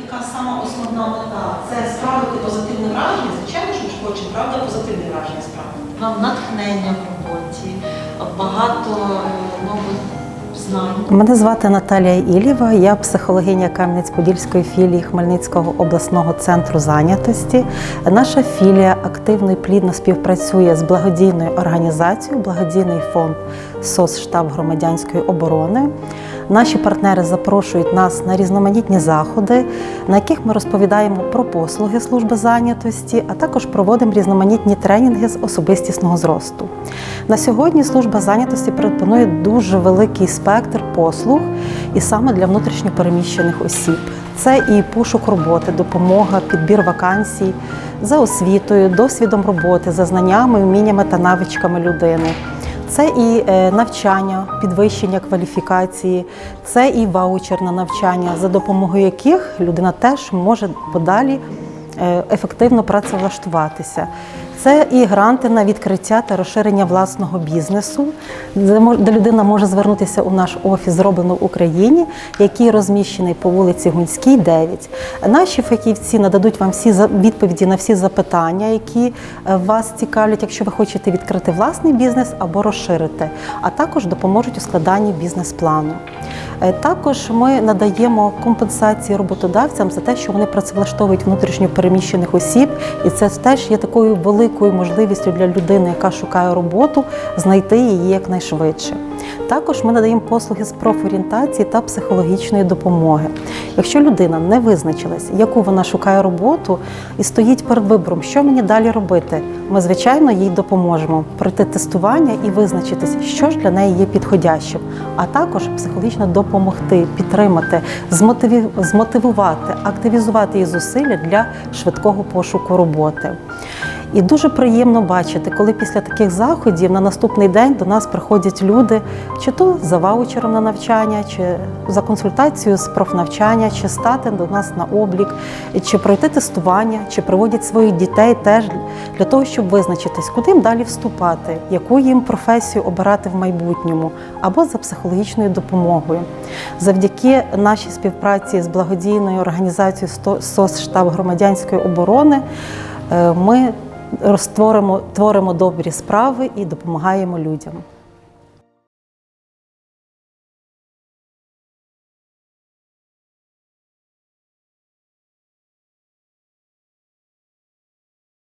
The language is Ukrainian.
Така сама основна мета це справити позитивне враження. Звичайно, що ми хочемо, правда, позитивне враження справити. Нам натхнення в роботі, багато нових знань. Мене звати Наталія Ілєва, я психологиня Кам'янець-Подільської філії Хмельницького обласного центру зайнятості. Наша філія активно і плідно співпрацює з благодійною організацією, благодійний фонд СОС штаб громадянської оборони. Наші партнери запрошують нас на різноманітні заходи, на яких ми розповідаємо про послуги служби зайнятості, а також проводимо різноманітні тренінги з особистісного зросту. На сьогодні служба зайнятості пропонує дуже великий спектр послуг, і саме для внутрішньопереміщених осіб. Це і пошук роботи, допомога, підбір вакансій за освітою, досвідом роботи, за знаннями, вміннями та навичками людини. Це і е, навчання, підвищення кваліфікації, це і ваучерне навчання, за допомогою яких людина теж може подалі ефективно працевлаштуватися. Це і гранти на відкриття та розширення власного бізнесу, де людина може звернутися у наш офіс зроблено в Україні, який розміщений по вулиці Гунській, 9. Наші фахівці нададуть вам всі відповіді на всі запитання, які е, вас цікавлять, якщо ви хочете відкрити власний бізнес або розширити, а також допоможуть у складанні бізнес-плану. Е, Також ми надаємо компенсації роботодавцям за те, що вони працевлаштовують внутрішньо переміщених осіб, і це теж є такою великою можливістю для людини, яка шукає роботу, знайти її якнайшвидше. Також ми надаємо послуги з профорієнтації та психологічної допомоги. Якщо людина не визначилась, яку вона шукає роботу, і стоїть перед вибором, що мені далі робити, ми звичайно їй допоможемо пройти тестування і визначитись, що ж для неї є підходящим, а також психологічно допомогти, підтримати, змотивувати, активізувати її зусилля для швидкого пошуку роботи. І дуже приємно бачити, коли після таких заходів на наступний день до нас приходять люди, чи то за ваучером на навчання, чи за консультацією з профнавчання, чи стати до нас на облік, чи пройти тестування, чи приводять своїх дітей теж для того, щоб визначитись, куди їм далі вступати, яку їм професію обирати в майбутньому, або за психологічною допомогою. Завдяки нашій співпраці з благодійною організацією «Сто- СОС штаб громадянської оборони. Е, Ми творимо добрі справи і допомагаємо людям.